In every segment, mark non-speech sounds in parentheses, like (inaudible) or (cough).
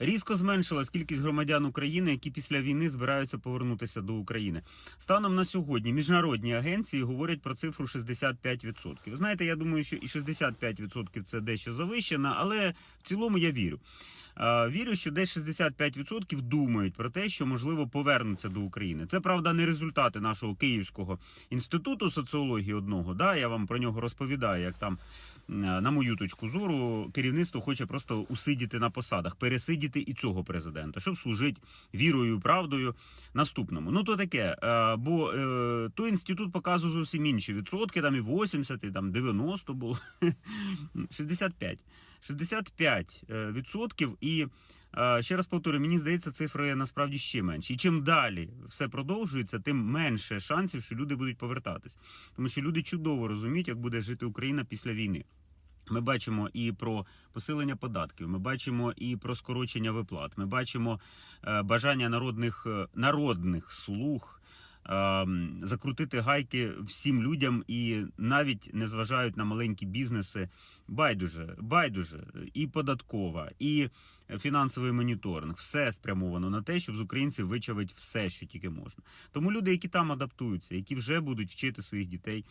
Різко зменшилась кількість громадян України, які після війни збираються повернутися до України. Станом на сьогодні міжнародні агенції говорять про цифру 65%. Ви знаєте, я думаю, що і 65% це дещо завищено, але в цілому я вірю. Е, Вірю, що десь 65% думають про те, що можливо повернуться до України. Це правда не результати нашого Київського інституту соціології одного. Да, я вам про нього розповідаю, як там, е, на мою точку зору, керівництво хоче просто усидіти на посадах, пересидіти і цього президента, щоб служити вірою і правдою наступному. Ну то таке. е, Бо той інститут показує зовсім інші відсотки, там і 80, і там 90 було. (laughs) 65. 65 е, відсотків. І е, ще раз повторюю, мені здається, цифри насправді ще менші. І чим далі все продовжується, тим менше шансів, що люди будуть повертатись. Тому що люди чудово розуміють, як буде жити Україна після війни. Ми бачимо і про посилення податків, ми бачимо і про скорочення виплат. Ми бачимо е, бажання народних народних слуг закрутити гайки всім людям і навіть не зважають на маленькі бізнеси. Байдуже, байдуже, і податкова, і фінансовий моніторинг. Все спрямовано на те, щоб з українців вичавити все, що тільки можна. Тому люди, які там адаптуються, які вже будуть вчити своїх дітей,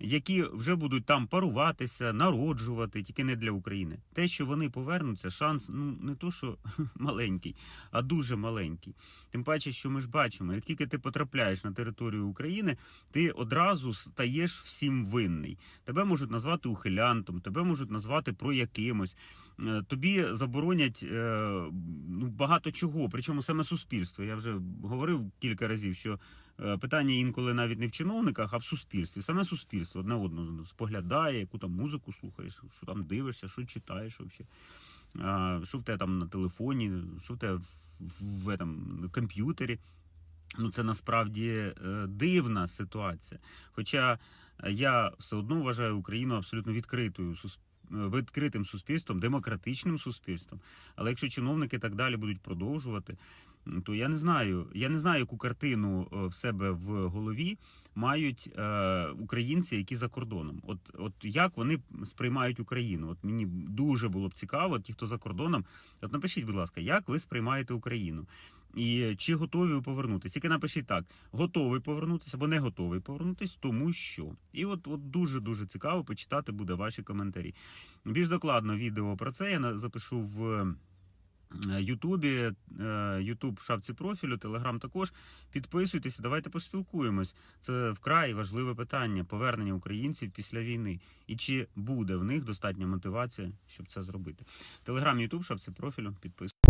які вже будуть там паруватися, народжувати, тільки не для України. Те, що вони повернуться, шанс ну не то, що (laughs) маленький, а дуже маленький. Тим паче, що ми ж бачимо, як тільки ти потрапляєш на територію України, ти одразу стаєш всім винний. Тебе можуть назвати ухилянтом, тебе можуть назвати про якимось. Е, Тобі заборонять е, ну, багато чого, причому саме суспільство. Я вже говорив кілька разів, що е, питання інколи навіть не в чиновниках, а в суспільстві. Саме суспільство одне одного споглядає, яку там музику слухаєш, що там дивишся, що читаєш взагалі. Що в тебе там на телефоні, що в тебе в, в, в этом, комп'ютері. Ну, це насправді е, дивна ситуація. Хоча е, я все одно вважаю Україну абсолютно відкритою е, відкритим суспільством, демократичним суспільством. Але якщо чиновники так далі будуть продовжувати, то я не знаю. Я не знаю, яку картину в себе в голові мають українці, які за кордоном. От, от як вони сприймають Україну? От мені дуже було б цікаво, ті, хто за кордоном. От напишіть, будь ласка, як ви сприймаєте Україну? І чи готові ви повернутися? Тільки напишіть так: готовий повернутися або не готовий повернутися, тому що. І от, от дуже дуже цікаво почитати буде ваші коментарі. Більш докладно відео про це я запишу в. е, Ютубі, е, Ютуб в шапці профілю, Телеграм також. Підписуйтеся, давайте поспілкуємось. Це вкрай важливе питання повернення українців після війни. І чи буде в них достатня мотивація, щоб це зробити? Телеграм, Ютуб, шапці профілю, підписуйтесь.